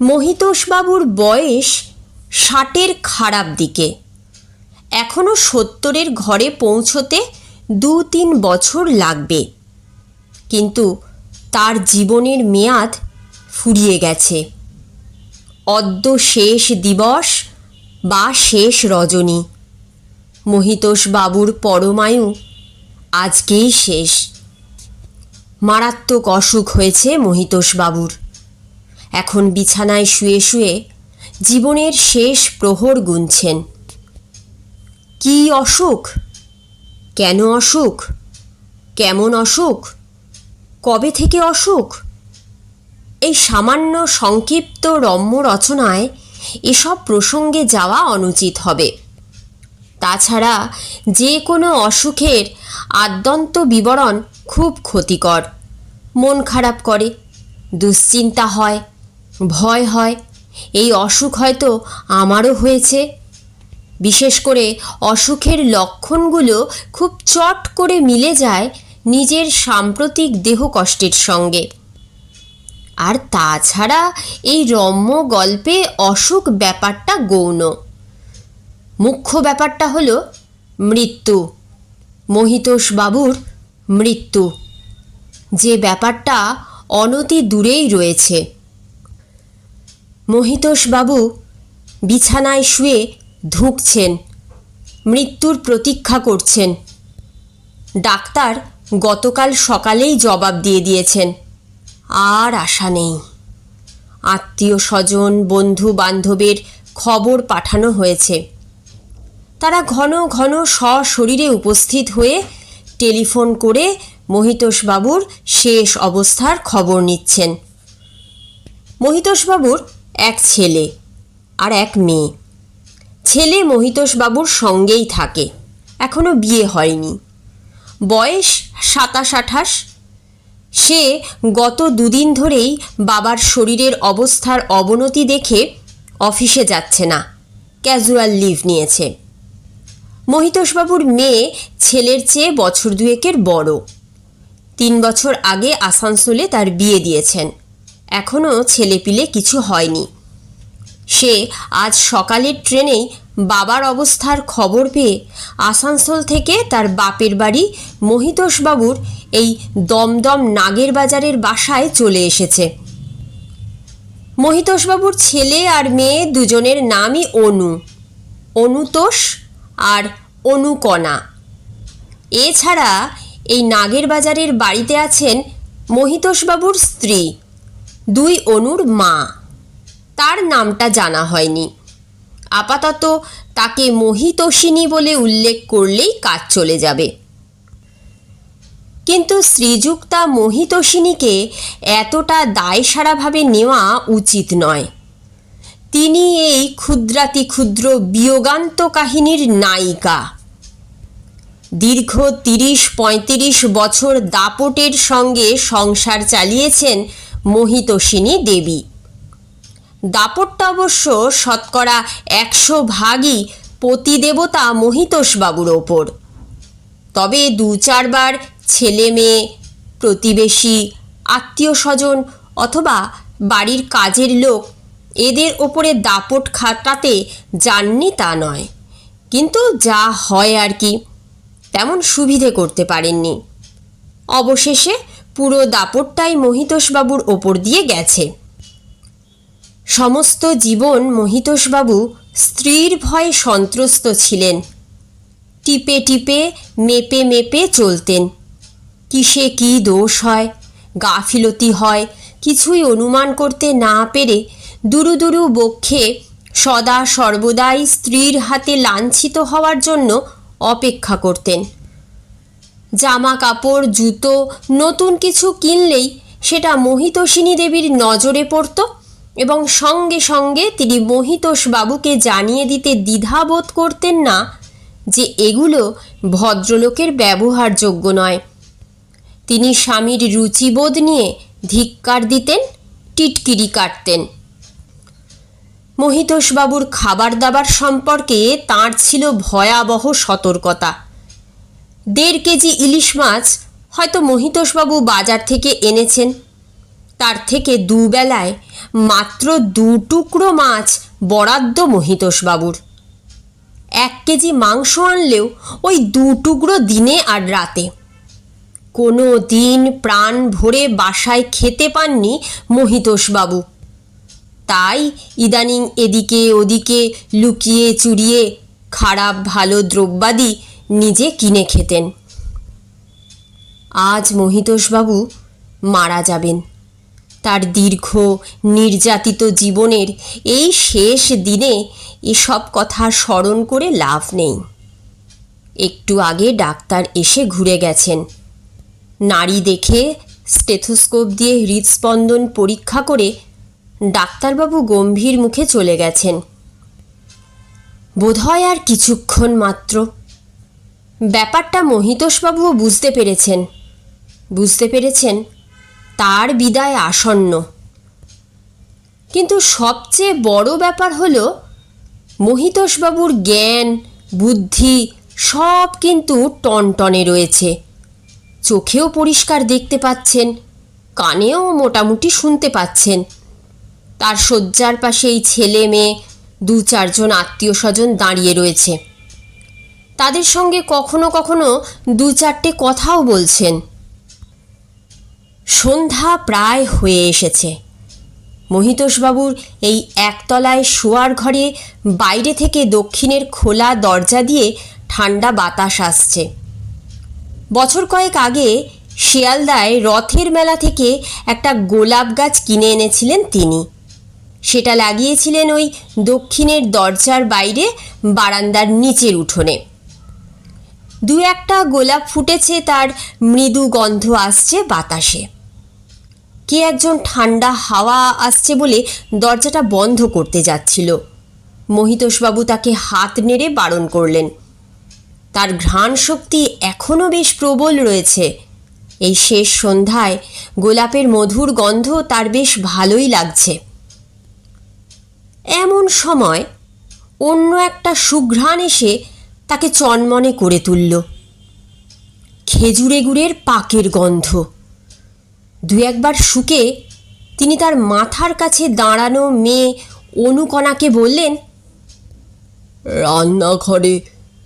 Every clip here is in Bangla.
মহিতোষবাবুর বয়স ষাটের খারাপ দিকে। এখনও সত্তরের ঘরে পৌঁছতে দু তিন বছর লাগবে। কিন্তু তার জীবনের মেয়াদ ফুরিয়ে গেছে। অদ্য শেষ দিবস বা শেষ রজনী। মহিতোষবাবুর পরমায়ু আজকেই শেষ। মারাত্মক অসুখ হয়েছে মহিতোষবাবুর। এখন বিছানায় শুয়ে শুয়ে জীবনের শেষ প্রহর গুনছেন। কি অসুখ? কেন অসুখ? কেমন অসুখ? কবে থেকে অসুখ? এই সামান্য সংক্ষিপ্ত রম্য রচনায় এসব প্রসঙ্গে যাওয়া অনুচিত হবে। তাছাড়া যে কোনো অসুখের আদ্যন্ত বিবরণ খুব ক্ষতিকর। মন খারাপ করে, দুশ্চিন্তা হয় ভয় হয়। এই অসুখ হয়তো আমারও হয়েছে। বিশেষ করে অসুখের লক্ষণগুলো খুব চট করে মিলে যায় নিজের সাম্প্রতিক দেহ কষ্টের সঙ্গে। আর তাছাড়া এই রম্য গল্পে অসুখ ব্যাপারটা গৌণ। মুখ্য ব্যাপারটা হলো মৃত্যু। মহিতোষ বাবুর মৃত্যু। যে ব্যাপারটা অনতি দূরেই রয়েছে। বাবু বিছানায় শুয়ে ধুঁকছেন, মৃত্যুর প্রতীক্ষা করছেন। ডাক্তার গতকাল সকালেই জবাব দিয়ে দিয়েছেন, আর আশা নেই। আত্মীয় স্বজন বন্ধু বান্ধবের খবর পাঠানো হয়েছে। তারা ঘন ঘন সশরীরে উপস্থিত হয়ে টেলিফোন করে মহিতোষবাবুর শেষ অবস্থার খবর নিচ্ছেন। মহিতোষবাবুর এক ছেলে আর এক মেয়ে। ছেলে মহিতোষবাবুর সঙ্গেই থাকে। এখনও বিয়ে হয়নি। বয়স সাতাশ আঠাশ। সে গত দুদিন ধরেই বাবার শরীরের অবস্থার অবনতি দেখে অফিসে যাচ্ছে না। ক্যাজুয়াল লিভ নিয়েছে। মহিতোষবাবুর মেয়ে ছেলের চেয়ে বছর দুয়েকের বড়। তিন বছর আগে আসানসোলে তার বিয়ে দিয়েছেন। এখনও ছেলেপিলে কিছু হয়নি। সে আজ সকালের ট্রেনেই বাবার অবস্থার খবর পেয়ে আসানসোল থেকে তার বাপের বাড়ি মহিতোষবাবুর এই দমদম নাগের বাজারের বাসায় চলে এসেছে। মহিতোষবাবুর ছেলে আর মেয়ে দুজনের নামই অনু। অনুতোষ আর অনুকণা। এছাড়া এই নাগের বাজারের বাড়িতে আছেন মহিতোষবাবুর স্ত্রী। দুই অনুর মা। তার নামটা জানা হয়নি। আপাতত তাকে মহিতোষিনী বলে উল্লেখ করলেই কাজ চলে যাবে। কিন্তু শ্রীযুক্তা মহিতোষিনীকে এতটা দায়সারাভাবে নেওয়া উচিত নয়। তিনি এই ক্ষুদ্রাতি ক্ষুদ্র বিয়োগান্ত কাহিনীর নায়িকা। দীর্ঘ তিরিশ পঁয়ত্রিশ বছর দাপটের সঙ্গে সংসার চালিয়েছেন মহিতোষিনী দেবী। দাপটটা অবশ্য শতকরা একশো ভাগই পতিদেবতা মহিতোষবাবুর ওপর। তবে দু চারবার ছেলে মেয়ে, প্রতিবেশী আত্মীয় স্বজন অথবা বাড়ির কাজের লোক এদের ওপরে দাপট খাটাতে যাননি তা নয়। কিন্তু যা হয় আর কি, তেমন সুবিধে করতে পারেননি। অবশেষে পুরো দাপটটাই মহিতোষবাবুর ওপর দিয়ে গেছে। সমস্ত জীবন মহিতোষবাবু স্ত্রীর ভয়ে সন্ত্রস্ত ছিলেন। টিপে টিপে, মেপে মেপে চলতেন। কিসে কি দোষ হয়, গাফিলতি হয়, কিছুই অনুমান করতে না পেরে দুরু দুরু বক্ষে সদা সর্বদাই স্ত্রীর হাতে লাঞ্ছিত হওয়ার জন্য অপেক্ষা করতেন। জামা কাপড় জুতো, নতুন কিছু কিনলেই সেটা মহিতোষিনী দেবীর নজরে পড়ত এবং সঙ্গে সঙ্গে তিনি মহিতোষ বাবুকে জানিয়ে দিতে দ্বিধাবোধ করতেন না যে এগুলো ভদ্রলোকের ব্যবহারযোগ্য নয়। তিনি স্বামীর রুচিবোধ নিয়ে ধিক্কার দিতেন, টিটকিরি কাটতেন। মহিতোষবাবুর খাবার দাবার সম্পর্কে তাঁর ছিল ভয়াবহ সতর্কতা। দেড় কেজি ইলিশ মাছ হয়তো মহিতোষবাবু বাজার থেকে এনেছেন। তার থেকে দুবেলায় মাত্র দু টুকরো মাছ বরাদ্দ মহিতোষবাবুর। এক কেজি মাংস আনলেও ওই দু টুকরো দিনে আর রাতে। কোনো দিন প্রাণ ভরে বাসায় খেতে পাননি মহিতোষবাবু। তাই ইদানিং এদিকে ওদিকে লুকিয়ে চুরিয়ে খারাপ ভালো দ্রব্যাদি নিজে কিনে খেতেন। আজ মহিতোষবাবু মারা যাবেন। তার দীর্ঘ, নির্যাতিত জীবনের এই শেষ দিনে এসব কথা স্মরণ করে লাভ নেই। একটু আগে ডাক্তার এসে ঘুরে গেছেন। নারী দেখে স্টেথোস্কোপ দিয়ে হৃদস্পন্দন পরীক্ষা করে ডাক্তারবাবু গম্ভীর মুখে চলে গেছেন। বোধহয় আর কিছুক্ষণ মাত্র ব্যাপারটা মহিতোষবাবুও বুঝতে পেরেছেন। বুঝতে পেরেছেন, তার বিদায় আসন্ন। কিন্তু সবচেয়ে বড় ব্যাপার হলো, মহিতোষবাবুর জ্ঞান, বুদ্ধি সব কিন্তু টনটনে রয়েছে। চোখেও পরিষ্কার দেখতে পাচ্ছেন, কানেও মোটামুটি শুনতে পাচ্ছেন। তার শয্যার পাশে এই ছেলে, মেয়ে দু চারজন আত্মীয় স্বজন দাঁড়িয়ে রয়েছে। তাদের সঙ্গে কখনো কখনো দু চারটে কথাও বলছেন। সন্ধ্যা প্রায় হয়ে এসেছে। মহিতোষবাবুর এই একতলায় শোয়ার ঘরে বাইরে থেকে দক্ষিণের খোলা দরজা দিয়ে ঠান্ডা বাতাস আসছে। বছর কয়েক আগে শিয়ালদায় রথের মেলা থেকে একটা গোলাপ গাছ কিনে এনেছিলেন তিনি। সেটা লাগিয়েছিলেন ওই দক্ষিণের দরজার বাইরে বারান্দার নিচের উঠোনে। দু একটা গোলাপ ফুটেছে, তার মৃদু গন্ধ আসছে বাতাসে। কে একজন ঠান্ডা হাওয়া আসছে বলে দরজাটা বন্ধ করতে যাচ্ছিল। মহিতোষবাবু তাকে হাত নেড়ে বারণ করলেন। তার ঘ্রাণ শক্তি এখনও বেশ প্রবল রয়েছে। এই শেষ সন্ধ্যায় গোলাপের মধুর গন্ধ তার বেশ ভালোই লাগছে। এমন সময় অন্য একটা সুঘ্রাণ এসে তাকে চনমনে করে তুলল। খেজুরে গুড়ের পাকের গন্ধ। দু একবার শুকে তিনি তার মাথার কাছে দাঁড়ানো মেয়ে অনুকণাকে বললেন, রান্নাঘরে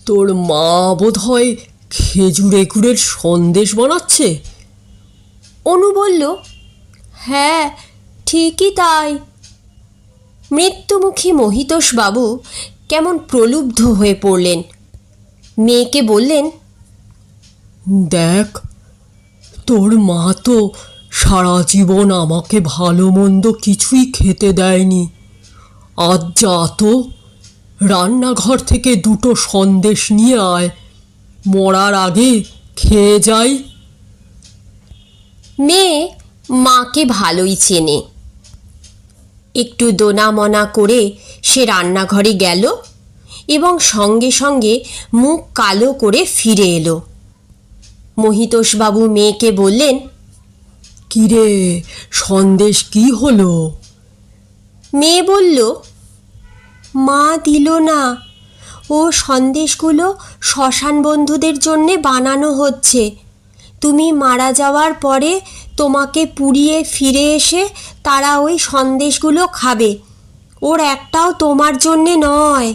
তোর মা বোধ হয় খেজুরে গুড়ের সন্দেশ বানাচ্ছে? অনু বলল হ্যাঁ ঠিকই তাই। মৃত্যুমুখী মহিতোষবাবু কেমন প্রলুব্ধ হয়ে পড়লেন। মেয়েকে বললেন দেখ তোর মা তো সারা জীবন আমাকে ভালো মন্দ কিছুই খেতে দেয়নি। আজ যা তো রান্নাঘর থেকে দুটো সন্দেশ নিয়ে আয় মরার আগে খেয়ে যাই। মেয়ে মাকে ভালোই চেনে। একটু দোনা দোনামনা করে সে রান্নাঘরে গেল। এবং সঙ্গে সঙ্গে মুখ কালো করে ফিরে এলো। মহিতোষবাবু মেয়েকে বললেন, কিরে, সন্দেশ কি হলো? মেয়ে বলল, মা দিল না। ও সন্দেশগুলো শ্মশান বন্ধুদের জন্যে বানানো হচ্ছে। তুমি মারা যাওয়ার পরে তোমাকে পুড়িয়ে ফিরে এসে তারা ওই সন্দেশগুলো খাবে। ওর একটাও তোমার জন্যে নয়।